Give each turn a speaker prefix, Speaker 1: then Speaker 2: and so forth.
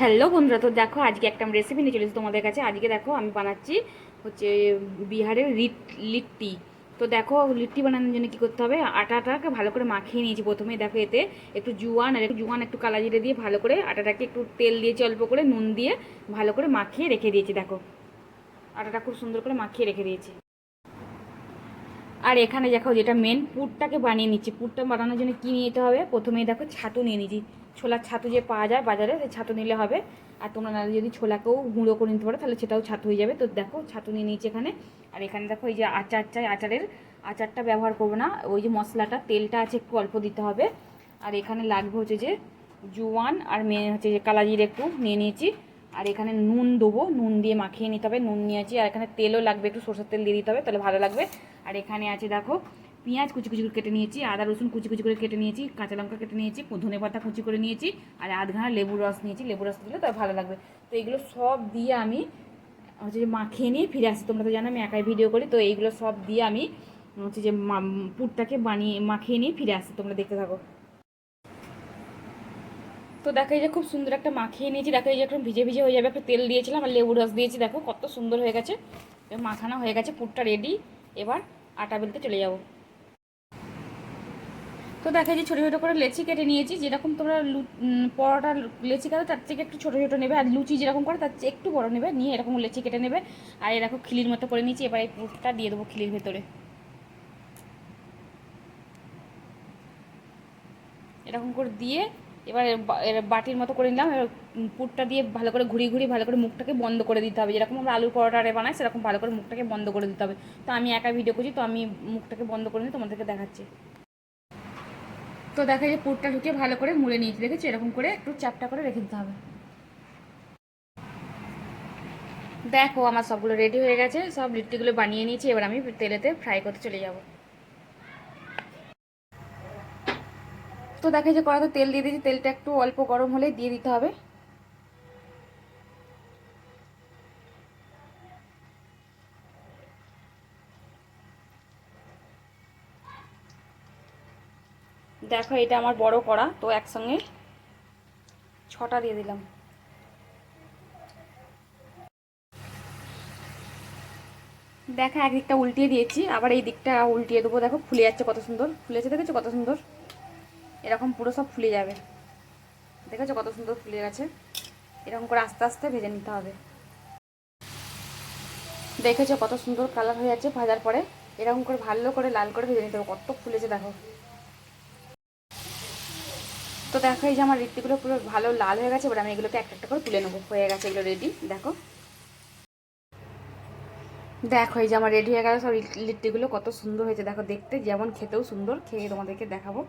Speaker 1: Hello বন্ধুরা, তো দেখো আজকে একটা রেসিপি নিয়ে চলেছি তোমাদের কাছে। আজকে দেখো আমি বানাচ্ছি হচ্ছে বিহারের লিট লিট্টি। তো দেখো লিট্টি বানানোর জন্য কী করতে হবে? আটাটাকে ভালো করে মাখিয়ে নিয়েছি প্রথমে দেখো এতে একটু জুয়ান আর একটু জুয়ান একটু কালা জিরে দিয়ে ভালো করে আটাটাকে একটু তেল দিয়েছি অল্প করে নুন দিয়ে ভালো করে মাখিয়ে রেখে দিয়েছি। দেখো আটাটা খুব সুন্দর করে মাখিয়ে রেখে দিয়েছি। আর এখানে দেখো যেটা মেন পুরটাকে বানিয়ে নিচ্ছি। পুরটা বানানোর জন্য কী নিয়ে নিতে হবে? প্রথমেই দেখো ছাতু নিয়ে নিচ্ছি ছোলার ছাতু যে পাওয়া যায় বাজারে, সেই ছাতু নিলে হবে। আর তোমরা নাহলে যদি ছোলাকেও গুঁড়ো করে নিতে পারো, তাহলে সেটাও ছাতু হয়ে যাবে। তো দেখো, ছাতু নিয়ে নিয়েছি এখানে। আর এখানে দেখো, এই যে আচার চাই, আচারের আচারটা ব্যবহার করব না। ওই যে মশলাটা, তেলটা আছে, একটু অল্প দিতে হবে। আর এখানে লাগবে হচ্ছে যে জোয়ান আর মেয়ে হচ্ছে যে কালাজির একটু নিয়ে নিয়েছি। আর এখানে নুন দেবো, নুন দিয়ে মাখিয়ে নিতে হবে। নুন নিয়েছি। আর এখানে তেলও লাগবে, একটু সরষের তেল দিয়ে দিতে হবে, তাহলে ভালো লাগবে। আর এখানে আছে, দেখো পেঁয়াজ কুচি কুচি করে কেটে নিয়েছি, আদা রসুন কুচি কুচি করে কেটে নিয়েছি, কাঁচা লঙ্কা কেটে নিয়েছি ধনে পাতা কুচি করে নিয়েছি, আর আধঘানা লেবুর রস নিয়েছি, লেবুর রস দিলে তার ভালো লাগবে। তো এইগুলো সব দিয়ে আমি, হচ্ছে যে মাখিয়ে নিয়ে ফিরে আসি, তোমরা তো জানো আমি একাই ভিডিও করি, তো এইগুলো সব দিয়ে আমি, হচ্ছে যে পুরটাকে বানিয়ে, মাখিয়ে নিয়ে ফিরে আসি, তোমরা দেখতে থাকো। তো দেখো এই যে খুব সুন্দর একটা মাখিয়ে নিয়েছি, দেখো এই যে একদম ভিজে ভিজে হয়ে যাবে, একটা তেল দিয়েছিলাম আর লেবু রস দিয়েছি, দেখো কত সুন্দর হয়ে গেছে। মাখানো হয়ে গেছে, পুরটা রেডি এবার আটা বেলতে চলে যাব। তো দেখো যে ছোটো ছোটো করে লেচি কেটে নিয়েছি, যেরকম তোমরা লু- পরোটা লেচি কাটো, তার থেকে একটু ছোটো ছোটো নেবে, আর লুচি যেরকম করে তার চেয়ে একটু বড় নেবে, নিয়ে এরকম লেচি কেটে নেবে। আর এরকম খিলির মতো করে নিয়েছি, এবার এই পুরটা দিয়ে দেবো খিলির ভেতরে। এরকম করে দিয়ে এবার বাটির মতো করে নিলাম, এবার পুরটা দিয়ে ভালো করে ঘুরিয়ে ঘুরিয়ে ভালো করে মুখটাকে বন্ধ করে দিতে হবে। যেরকম আমরা আলুর পরোটারে বানাই, সেরকম ভালো করে মুখটাকে বন্ধ করে দিতে হবে। তো আমি একা ভিডিও করছি, তো আমি মুখটাকে বন্ধ করে নিয়ে তোমাদেরকে দেখাচ্ছি। তো দেখা যায় পুরটা ঢুকে ভালো করে মুড়ে নিয়েছি। দেখেছি? এরকম করে একটু চাপটা করে রেখে দিতে হবে। দেখো, আমার সবগুলো রেডি হয়ে গেছে। সব লিট্টিগুলো বানিয়ে নিয়েছি। এবার আমি তেলেতে ফ্রাই করতে চলে যাব। তো দেখা যে কড়াতে তেল দিয়ে দিয়েছি। তেলটা একটু অল্প গরম হলে দিয়ে দিতে হবে। দেখো, এটা আমার বড় কড়া, তো একসঙ্গে ছটা দিয়ে দিলাম। দেখা, একদিকটা উল্টিয়ে দিয়েছি, আবার এই দিকটা উল্টিয়ে দেবো। দেখো, ফুলে যাচ্ছে কত সুন্দর। ফুলেছে, দেখেছ কত সুন্দর? এরকম পুরো সব ফুলে যাবে। দেখেছ কত সুন্দর ফুলে গেছে? এরকম করে আস্তে আস্তে ভেজে নিতে হবে। দেখেছ কত সুন্দর কালার হয়ে যাচ্ছে ভাজার পরে? এরকম করে ভালো করে লাল করে ভেজে নিতে হবে। কত ফুলেছে, দেখো। তো দেখো, এই যে আমার লিট্টিগুলো পুরো ভালো লাল হয়ে গেছে, এবার আমি এগুলোকে একটা একটা করে তুলে নেব। হয়ে গেছে এগুলো রেডি দেখো। দেখো, এই যে আমার রেডি হয়ে গেল সব লিট্টিগুলো কত সুন্দর হয়েছে। দেখো, দেখতে যেমন খেতেও সুন্দর, খেয়ে তোমাদেরকে দেখাবো।